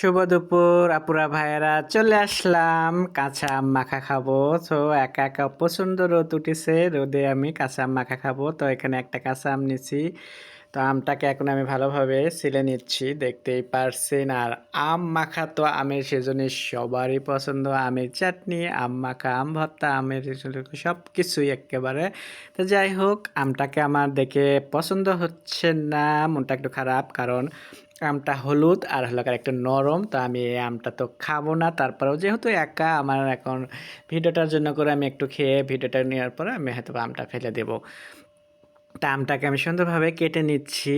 শুভ দুপুর, আপুরা ভাইয়েরা, চলে আসলাম কাঁচা আম মাখা খাব। তো একা একা প্রচণ্ড রোদ উঠেছে, রোদে আমি কাঁচা আম মাখা খাব। তো এখানে একটা কাঁচা আম নিছি তো আমটাকে এখন আমি ভালোভাবে ছিলে নিচ্ছি, দেখতেই পারছেন। আর আম মাখা তো আমের সেজনে সবারই পছন্দ। আমের চাটনি, আম মাখা, আম ভর্তা, আমের সব কিছুই একেবারে। তো যাই হোক, আমটাকে আমার দেখে পছন্দ হচ্ছে না, মনটা একটু খারাপ। কারণ আমটা হলুদ আর হলো একটু নরম, তো আমি এই আমটা তো খাব না। তারপরেও যেহেতু একা, আমার এখন ভিডিওটার জন্য করে আমি একটু খেয়ে ভিডিওটা নেওয়ার পরে আমি হয়তো আমটা ফেলে দেবো। তা আমটাকে আমি সুন্দরভাবে কেটে নিচ্ছি।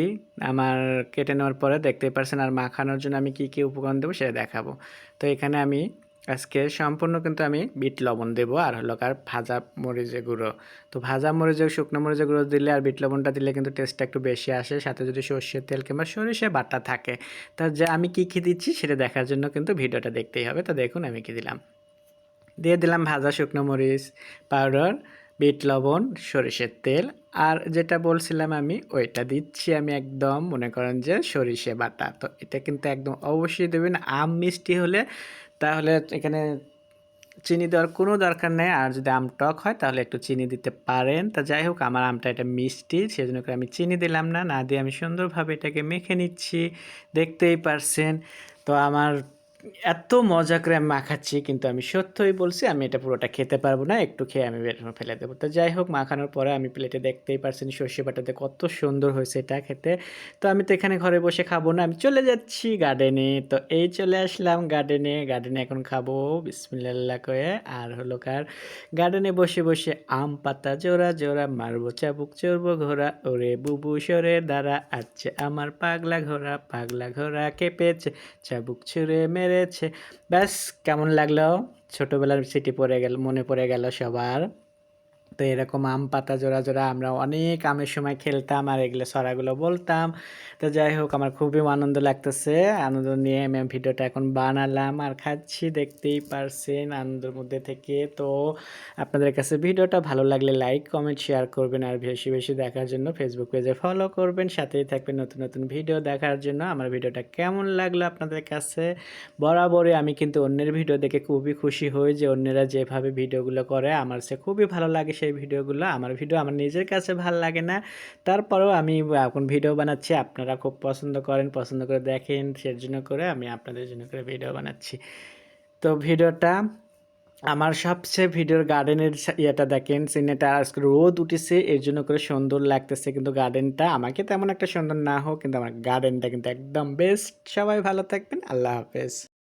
আমার কেটে নেওয়ার পরে দেখতে পারছেন আর মাখানোর জন্য আমি কি কি উপকরণ দেবো সেটা দেখাবো। তো এখানে আমি আজকে সম্পূর্ণ কিন্তু আমি বিট লবণ দেবো আর হলো কার ভাজা মরিচে গুঁড়ো। তো ভাজা মরিচে শুকনো মরিচে গুঁড়ো দিলে আর বিট লবণটা দিলে কিন্তু টেস্টটা একটু বেশি আসে। সাথে যদি সর্ষের তেল কিংবা সরিষে বাটা থাকে। তা যে আমি কি কী দিচ্ছি সেটা দেখার জন্য কিন্তু ভিডিওটা দেখতেই হবে। তো দেখুন আমি কি দিলাম। দিয়ে দিলাম ভাজা শুকনো মরিচ পাউডার বিট লবণ, সরিষের তেল। আর যেটা বলছিলাম আমি, ওইটা দিচ্ছি আমি একদম মনে করেন যে সরিষে বাটা। তো এটা কিন্তু একদম অবশ্যই দেবেন। আম মিষ্টি হলে তাহলে এখানে চিনি দেওয়ার কোনো দরকার নেই। আর যদি আম টক হয়, তাহলে একটু চিনি দিতে পারেন। তা যাই হোক, আমার আমটা এটা মিষ্টি সেই জন্য করে আমি চিনি দিলাম না। না দিয়ে আমি সুন্দরভাবে এটাকে মেখে নিচ্ছি। দেখতেই পারছেন। তো আমার এত মজা করে আমি মাখাচ্ছি, কিন্তু আমি সত্যই বলছি আমি এটা পুরোটা খেতে পারব না, একটু খেয়ে আমি ফেলে দেবো। তো যাই হোক, মাখানোর পরে আমি প্লেটে দেখতেই পারছেন সর্ষে বাটাতে কত সুন্দর হয়েছে এটা খেতে। তো আমি তো এখানে ঘরে বসে খাব না, আমি চলে যাচ্ছি গার্ডেনে। তো এই চলে আসলাম গার্ডেনে গার্ডেনে এখন খাব বিসমিল্লা করে আর হলো কার, গার্ডেনে বসে বসে আম পাতা জোড়া জোড়া, মারবো চাবুক, চড়বো ঘোড়া, ওরে বুবু সরে দাঁড়া আছে আমার পাগলা ঘোড়া পাগলা ঘোড়া কেঁপেছে, চাবুক ছুঁড়ে মেরে পেরেছে ব্যাস কেমন লাগল? ছোটোবেলার স্মৃতি পড়ে গেল মনে পড়ে গেল সবার। তো এরকম আম পাতা জোড়া জোড়া আমরা অনেক আমের সময় খেলতাম আর এগুলো সরাগুলো বলতাম। তো যাই হোক, আমার খুবই আনন্দ লাগতেছে। আনন্দ নিয়ে আমি ভিডিওটা এখন বানালাম আর খাচ্ছি, দেখতেই পারছেন আনন্দের মধ্যে থেকে। তো আপনাদের কাছে ভিডিওটা ভালো লাগলে লাইক, কমেন্ট, শেয়ার করবেন আর বেশি বেশি দেখার জন্য ফেসবুক পেজে ফলো করবেন। সাথেই থাকবেন নতুন নতুন ভিডিও দেখার জন্য। আমার ভিডিওটা কেমন লাগল আপনাদের কাছে? বরাবরই আমি কিন্তু অন্যের ভিডিও দেখে খুবই খুশি হই যে অন্যেরা যেভাবে ভিডিওগুলো করে, আমার সে খুবই ভালো লাগে। সেই ভিডিওগুলো, আমার ভিডিও আমার নিজের কাছে ভালো লাগে না। তারপরেও আমি এখন ভিডিও বানাচ্ছি, আপনারা খুব পছন্দ করেন, পছন্দ করে দেখেন সের জন্য করে আমি আপনাদের জন্য করে ভিডিও বানাচ্ছি। তো ভিডিওটা, আমার সবচেয়ে ভিডিওর গার্ডেনের ইয়েটা দেখেন, সিনেটা আজকে রোদ উঠেছে, এর জন্য করে সুন্দর লাগতেছে, কিন্তু গার্ডেনটা আমাকে তেমন একটা সুন্দর না হোক, কিন্তু আমার গার্ডেনটা কিন্তু একদম বেস্ট সবাই ভালো থাকবেন, আল্লাহ হাফেজ।